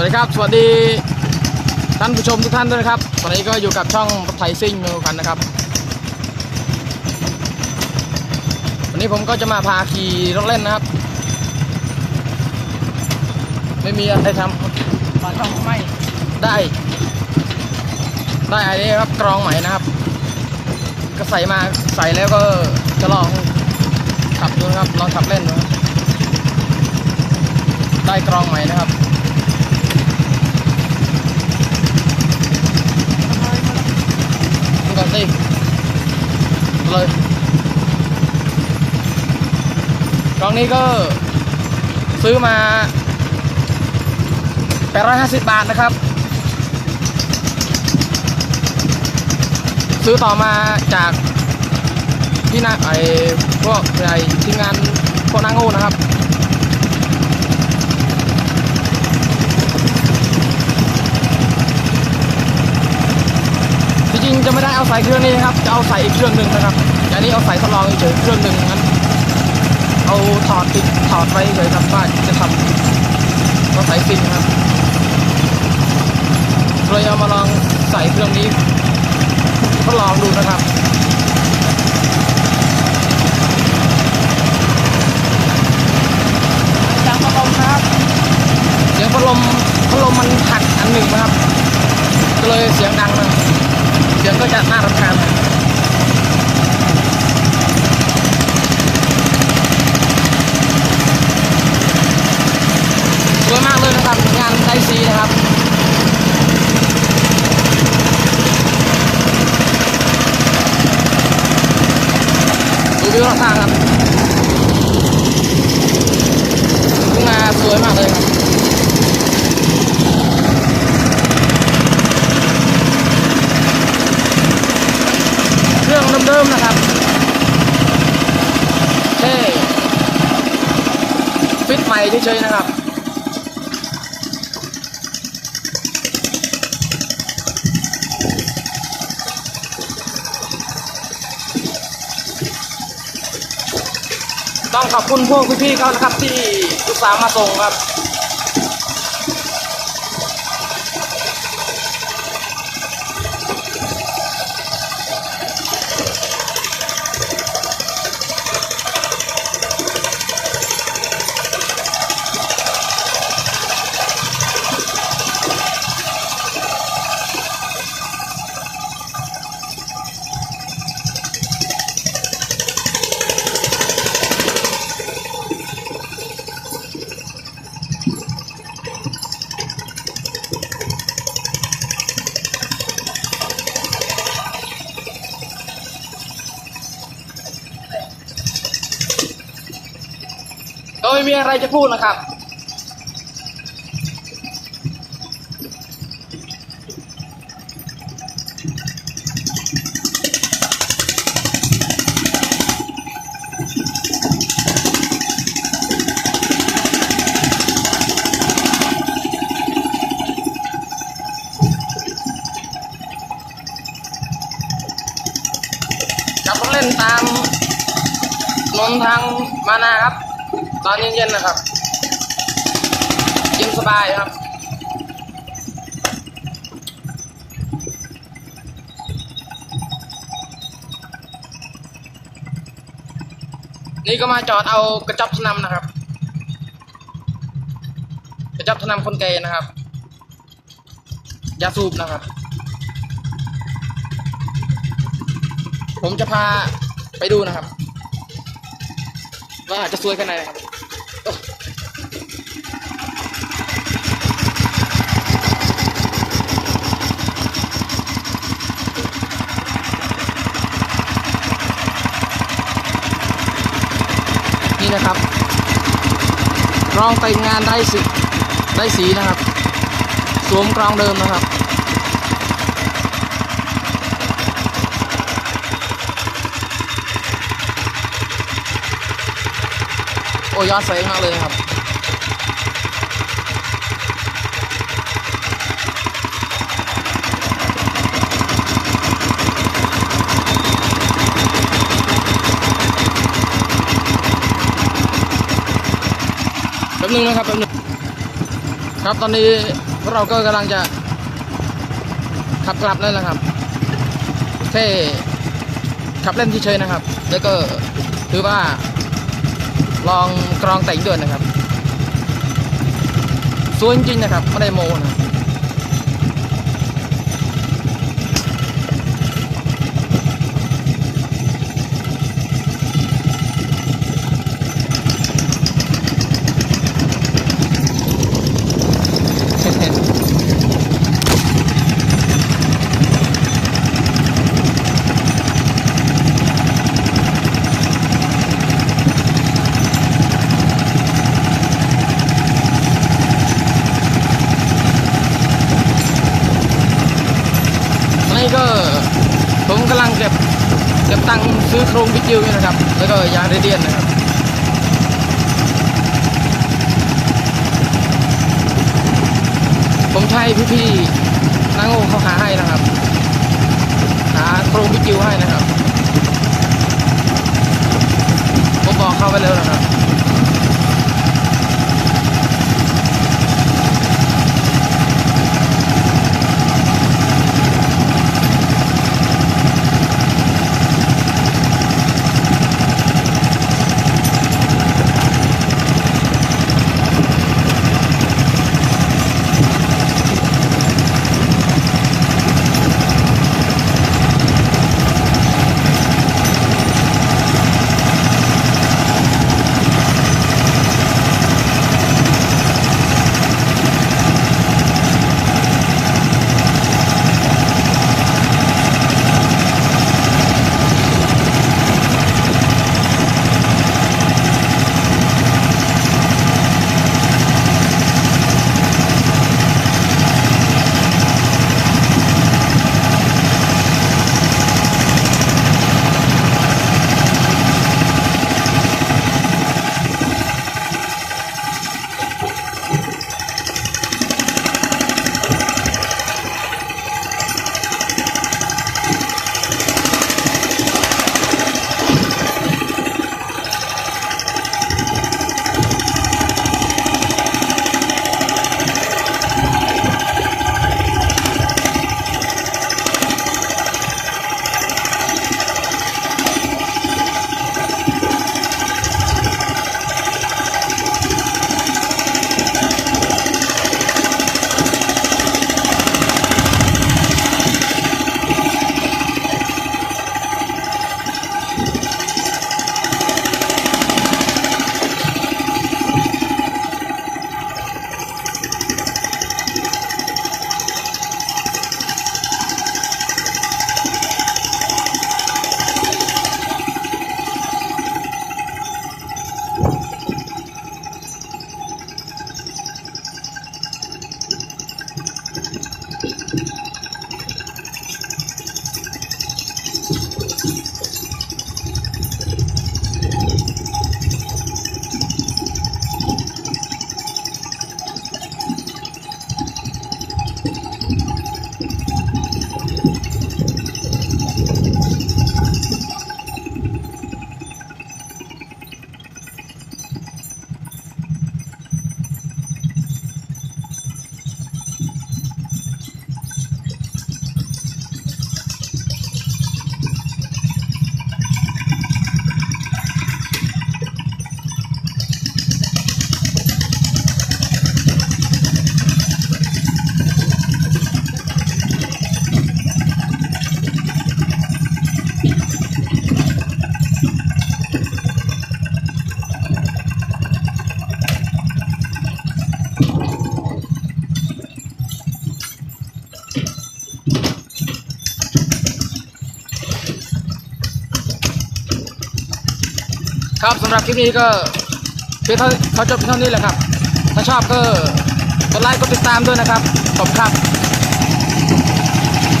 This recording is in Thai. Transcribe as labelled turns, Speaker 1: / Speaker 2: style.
Speaker 1: วัสดีครับ สวัสดีท่านผู้ชมทุกท่านด้วยนะครับ ตอนนี้ก็อยู่กับช่องไทยซิ่งมือกันนะครับ วันนี้ผมก็จะมาพาขี่รถเล่นนะครับ ไม่มีอะไรทำมาช่องไม่ได้ ได้อันนี้ครับกรองใหม่นะครับ ก็ใส่มาใส่แล้วก็จะลองขับดูนะครับ ลองขับเล่นดูครับได้กรองใหม่นะครับ ก่อนสิ เลยกล่องนี้ก็ซื้อมา850 บาทนะครับ ซื้อต่อมาจากที่นาไอพวกไอทีมงานพวกนางงูนะครับ ริงๆจะไม่ได้เอาใส่เครื่องนี้นะครับ จะเอาใส่อีกเครื่องหนึ่งนะครับ อันนี้เอาใส่ทดลองเฉยๆเครื่องหนึ่งงั้น เอาถอดติดถอดไว้เฉยๆครับว่าจะทำก็ใส่ซิงครับเลยเอามาลองใส่เครื่องนี้ทดลองดูนะครับเสียงพัดลมนะครับเสียงพัดลมพัดลมมันหักอันหนึ่งนะครับ ก็เลยเสียงดังนะ เสียงก็จะน่ารำคาญสวยมากเลยนะครับ งานไดซีนะครับดูวิวรอบข้างครับทุ่งนาสวยมากเลยครับ เครื่องเดิมๆนะครับเท่ฟิตใหม่ เฉยๆนะครับต้องขอบคุณพวกพี่ๆเขานะครับที่อุตส่าห์มาส่งครับ อะไรจะพูดนะครับขับรถเล่นตามนนทางมานาครับ ตอนเย็นๆนะครับกินสบายครับนี่ก็มาจอดเอากระจับสนำนะครับ กระจับสนำคนเกย์นะครับยาสูบนะครับ ผมจะพาไปดูนะครับ ว่าจะสวยแค่ไหนนะครับโอ้นี่นะครับรองแต่งงานได้สีได้สีนะครับ สวมกรองเดิมนะครับ อ้ยอดสวยมากเลยครับแป๊บนึงนะครับแป๊บนึงครับตอนนี้พวกเราก็กำลังจะขับกลับนั่นะครับแค่ขับเล่นเฉยๆนะครับ แล้วก็ถือว่า ลองกรองแต่งด้วยนะครับสวยจริงนะครับไม่ได้โมนะครับ ตอนนี้ก็ผมกำลังเก็บ เก็บตังซื้อโครงพิจิวอยู่นะครับ แล้วก็ยางเรเดียนนะครับผมใช้พี่ๆนังโอเขาหาให้นะครับหาโครงพิจิวให้นะครับ ผมบอกเข้าไปแล้วนะครับ ครับสำหรับคลิปนี้ก็เพียงเท่าเขาจบเพียงเท่านี้แหละครับ ถ้าชอบก็กดไลค์กดติดตามด้วยนะครับขอบคุณครับ